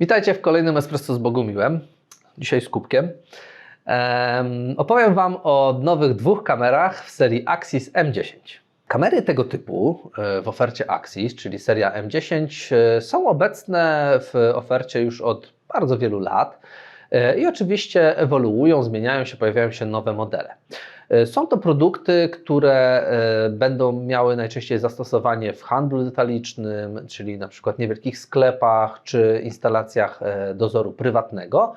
Witajcie w kolejnym Espresso z Bogumiłem. Dzisiaj z kubkiem. Em, opowiem Wam o nowych dwóch kamerach w serii Axis M10. Kamery tego typu e, w ofercie Axis, czyli seria M10, e, są obecne w ofercie już od bardzo wielu lat e, i oczywiście ewoluują, zmieniają się, pojawiają się nowe modele. E, Są to produkty, które e, będą miały najczęściej zastosowanie w handlu detalicznym, czyli na przykład niewielkich sklepach czy instalacjach e, dozoru prywatnego,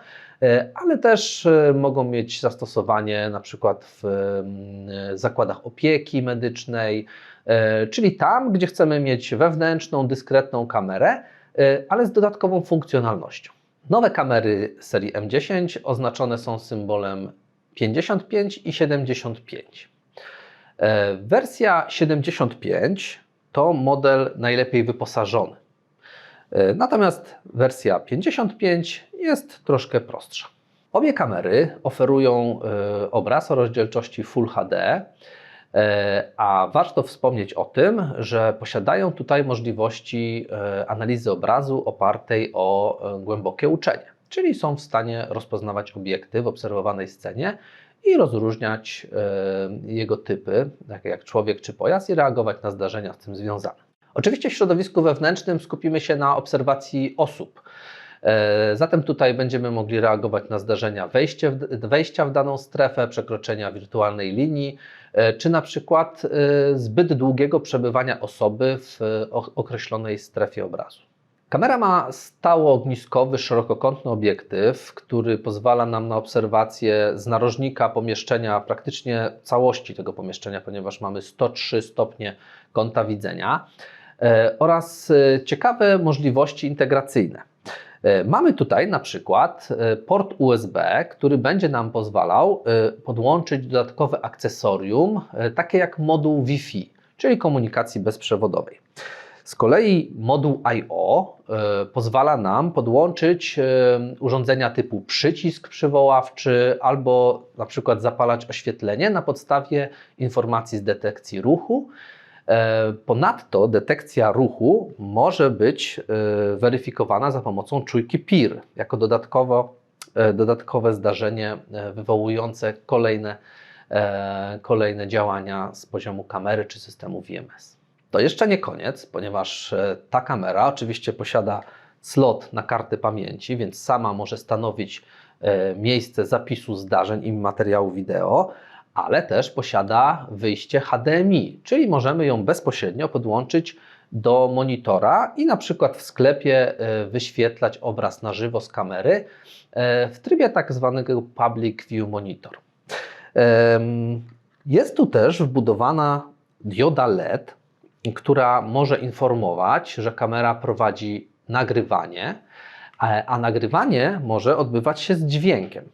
ale też mogą mieć zastosowanie na przykład w mm, zakładach opieki medycznej, czyli tam, gdzie chcemy mieć wewnętrzną, dyskretną kamerę, ale z dodatkową funkcjonalnością. Nowe kamery serii M10 oznaczone są symbolem 55 i 75. E, Wersja 75 to model najlepiej wyposażony. E, Natomiast wersja 55 jest troszkę prostsza. Obie kamery oferują e, obraz o rozdzielczości Full HD, a warto wspomnieć o tym, że posiadają tutaj możliwości analizy obrazu opartej o głębokie uczenie, czyli są w stanie rozpoznawać obiekty w obserwowanej scenie i rozróżniać e, jego typy, takie jak człowiek czy pojazd, i reagować na zdarzenia z tym związane. Oczywiście w środowisku wewnętrznym skupimy się na obserwacji osób. E, Zatem tutaj będziemy mogli reagować na zdarzenia wejście wejścia w daną strefę, przekroczenia wirtualnej linii, e, czy na przykład zbyt długiego przebywania osoby w określonej strefie obrazu. Kamera ma stałoogniskowy, szerokokątny obiektyw, który pozwala nam na obserwację z narożnika pomieszczenia, praktycznie całości tego pomieszczenia, ponieważ mamy 103 stopnie kąta widzenia e, oraz e, ciekawe możliwości integracyjne. E, Mamy tutaj na przykład port USB, który będzie nam pozwalał podłączyć dodatkowe akcesorium, takie jak moduł Wi-Fi, czyli komunikacji bezprzewodowej. Z kolei moduł I/O e, pozwala nam podłączyć e, urządzenia typu przycisk przywoławczy albo na przykład zapalać oświetlenie na podstawie informacji z detekcji ruchu. E, Ponadto detekcja ruchu może być weryfikowana za pomocą czujki PIR jako dodatkowo, dodatkowe zdarzenie wywołujące kolejne, kolejne działania z poziomu kamery czy systemu VMS. To jeszcze nie koniec, ponieważ e, ta kamera oczywiście posiada slot na kartę pamięci, więc sama może stanowić e, miejsce zapisu zdarzeń i materiału wideo, ale też posiada wyjście HDMI, czyli możemy ją bezpośrednio podłączyć do monitora i na przykład w sklepie e, wyświetlać obraz na żywo z kamery w trybie tak zwanego Public View Monitor. Jest tu też wbudowana dioda LED, która może informować, że kamera prowadzi nagrywanie, a, nagrywanie może odbywać się z dźwiękiem.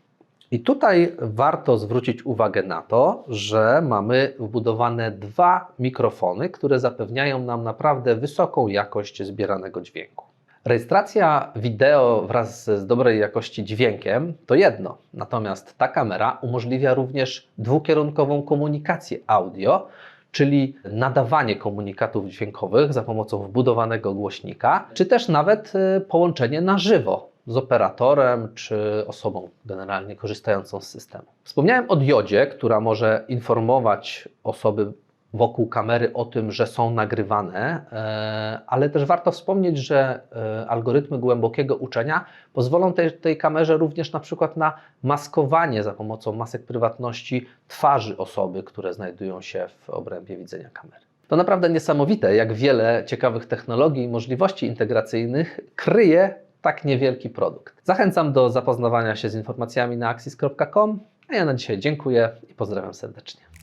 I tutaj warto zwrócić uwagę na to, że mamy wbudowane dwa mikrofony, które zapewniają nam naprawdę wysoką jakość zbieranego dźwięku. Rejestracja wideo wraz z dobrej jakości dźwiękiem to jedno, natomiast ta kamera umożliwia również dwukierunkową komunikację audio, czyli nadawanie komunikatów dźwiękowych za pomocą wbudowanego głośnika, czy też nawet y, połączenie na żywo z operatorem czy osobą generalnie korzystającą z systemu. Wspomniałem o diodzie, która może informować osoby wokół kamery o tym, że są nagrywane, e, ale też warto wspomnieć, że e, algorytmy głębokiego uczenia pozwolą tej, tej kamerze również na przykład na maskowanie za pomocą masek prywatności twarzy osoby, które znajdują się w obrębie widzenia kamery. To naprawdę niesamowite, jak wiele ciekawych technologii i możliwości integracyjnych kryje tak niewielki produkt. Zachęcam do zapoznawania się z informacjami na axis.com, a ja na dzisiaj dziękuję i pozdrawiam serdecznie.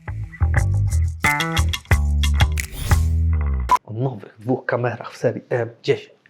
O nowych dwóch kamerach w serii M10.